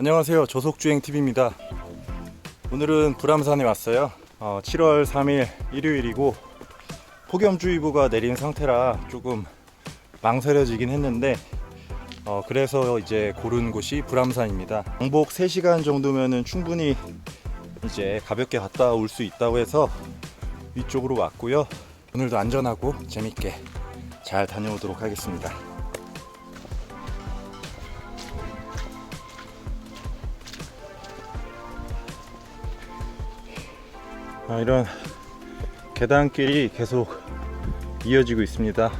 안녕하세요. 조속주행TV입니다. 오늘은 불암산에 왔어요. 어, 7월 3일 일요일이고 폭염주의보가 내린 상태라 조금 망설여지긴 했는데 어, 그래서 이제 고른 곳이 불암산입니다. 왕복 3시간 정도면은 충분히 이제 가볍게 갔다 올 수 있다고 해서 위쪽으로 왔고요. 오늘도 안전하고 재밌게 잘 다녀오도록 하겠습니다. 아, 이런 계단길이 계속 이어지고 있습니다.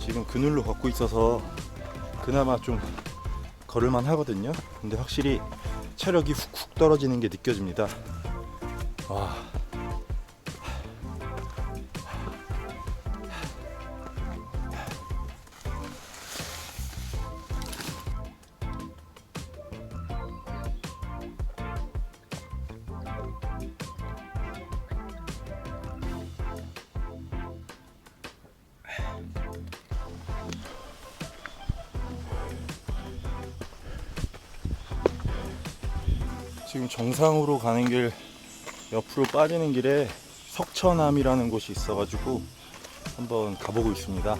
지금 그늘로 걷고 있어서 그나마 좀 걸을만 하거든요. 근데 확실히 체력이 훅훅 떨어지는 게 느껴집니다. 와. 지금 정상으로 가는 길 옆으로 빠지는 길에 석천암이라는 곳이 있어가지고 한번 가보고 있습니다.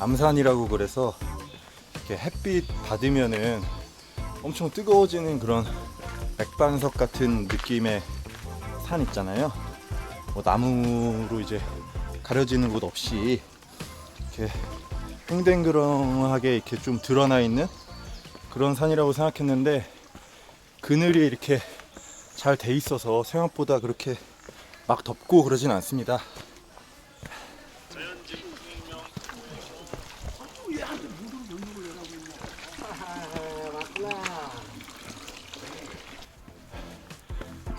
암산이라고 그래서 이렇게 햇빛 받으면은 엄청 뜨거워지는 그런 맥반석 같은 느낌의 산 있잖아요. 뭐 나무로 이제 가려지는 곳 없이 이렇게 횡댕그렁하게 이렇게 좀 드러나 있는 그런 산이라고 생각했는데 그늘이 이렇게 잘 돼 있어서 생각보다 그렇게 막 덥고 그러진 않습니다.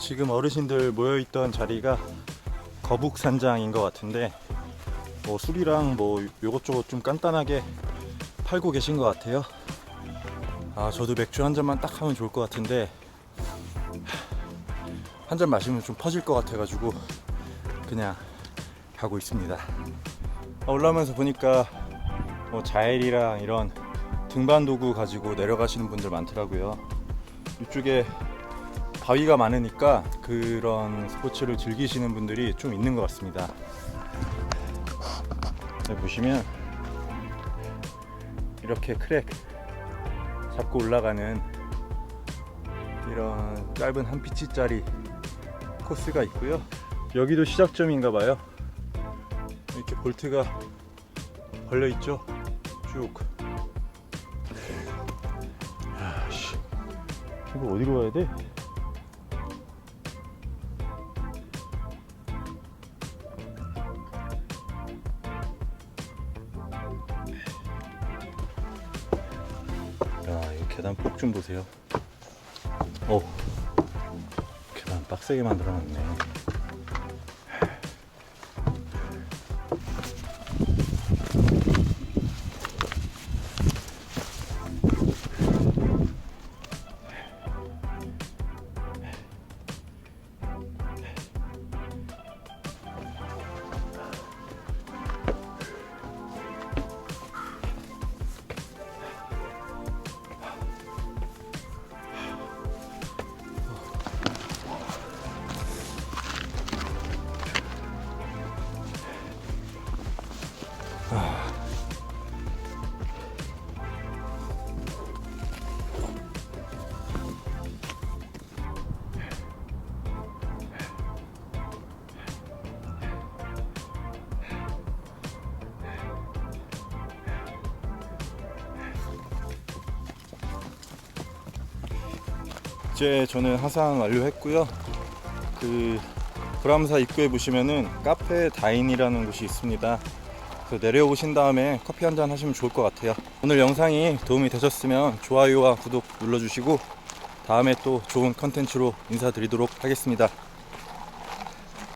지금 어르신들 모여있던 자리가 거북산장인 것 같은데 뭐 술이랑 뭐 요것저것 좀 간단하게 팔고 계신 것 같아요. 아 저도 맥주 한 잔만 딱 하면 좋을 것 같은데 한 잔 마시면 좀 퍼질 것 같아 가지고 그냥 가고 있습니다. 아, 올라오면서 보니까 뭐 자일이랑 이런 등반 도구 가지고 내려가시는 분들 많더라고요. 이쪽에 바위가 많으니까 그런 스포츠를 즐기시는 분들이 좀 있는 것 같습니다. 네, 보시면 이렇게 크랙 잡고 올라가는 이런 짧은 한 피치짜리 코스가 있고요. 여기도 시작점인가 봐요. 이렇게 볼트가 걸려 있죠. 쭉. 야, 씨. 이거 어디로 가야 돼? 계단 폭 좀 보세요. 어, 계단 빡세게 만들어놨네. 이제 저는 하산 완료했고요. 그 불암사 입구에 보시면은 카페 다인이라는 곳이 있습니다. 그 내려오신 다음에 커피 한 잔 하시면 좋을 것 같아요. 오늘 영상이 도움이 되셨으면 좋아요와 구독 눌러주시고 다음에 또 좋은 컨텐츠로 인사드리도록 하겠습니다.